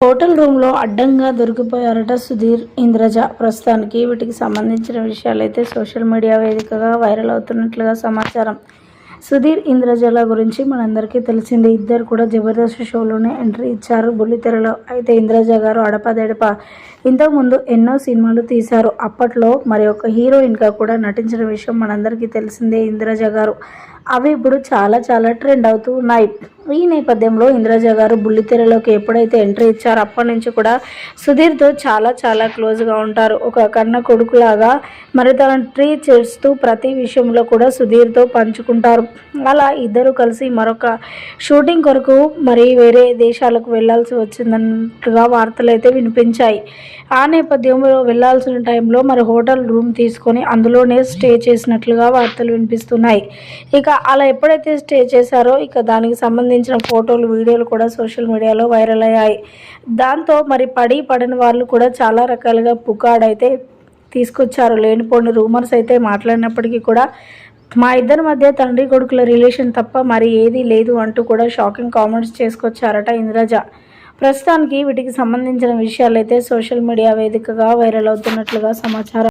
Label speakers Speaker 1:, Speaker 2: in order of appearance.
Speaker 1: Hotel రూమ్లో అడ్డంగా దొరికిపోయారట సుధీర్ ఇంద్రజ. ప్రస్తుతానికి వీటికి సంబంధించిన విషయాలైతే సోషల్ మీడియా వేదికగా వైరల్ అవుతున్నట్లుగా సమాచారం. సుధీర్ ఇంద్రజల గురించి మనందరికీ తెలిసిందే. ఇద్దరు కూడా జబర్దస్త్ షోలోనే ఎంట్రీ ఇచ్చారు బుల్లితెరలో. అయితే ఇంద్రజ గారు అడపదడప. ఇంతకుముందు ఎన్నో సినిమాలు తీశారు. అప్పట్లో మరి ఒక హీరోయిన్గా కూడా నటించిన విషయం మనందరికీ తెలిసిందే ఇంద్రజ గారు. అవి ఇప్పుడు చాలా చాలా ట్రెండ్ అవుతూ ఉన్నాయి. ఈ నేపథ్యంలో ఇంద్రజ గారు బుల్లితెరలోకి ఎప్పుడైతే ఎంట్రీ ఇచ్చారో అప్పటి నుంచి కూడా సుధీర్తో చాలా చాలా క్లోజ్గా ఉంటారు. ఒక కన్న కొడుకులాగా మరి తన ట్రీ చేస్తూ ప్రతి విషయంలో కూడా సుధీర్తో పంచుకుంటారు. అలా ఇద్దరు కలిసి మరొక షూటింగ్ కొరకు మరి వేరే దేశాలకు వెళ్ళాల్సి వచ్చిందన్నట్టుగా వార్తలు అయితే వినిపించాయి. ఆ నేపథ్యంలో వెళ్ళాల్సిన టైంలో మరి హోటల్ రూమ్ తీసుకొని అందులోనే స్టే చేసినట్లుగా వార్తలు వినిపిస్తున్నాయి. ఇక అలా ఎప్పుడైతే స్టే చేశారో ఇక దానికి సంబంధించిన ఫోటోలు వీడియోలు కూడా సోషల్ మీడియాలో వైరల్ అయ్యాయి. దాంతో మరి పడి పడని వాళ్ళు కూడా చాలా రకాలుగా పుకాడైతే తీసుకొచ్చారు. లేనిపోని రూమర్స్ అయితే మాట్లాడినప్పటికీ కూడా మా ఇద్దరి మధ్య తండ్రి కొడుకుల రిలేషన్ తప్ప మరి ఏదీ లేదు అంటూ కూడా షాకింగ్ కామెంట్స్ చేసుకొచ్చారట ఇంద్రజ. ప్రస్తుతానికి వీటికి సంబంధించిన విషయాలైతే సోషల్ మీడియా వేదికగా వైరల్ అవుతున్నట్లుగా సమాచారం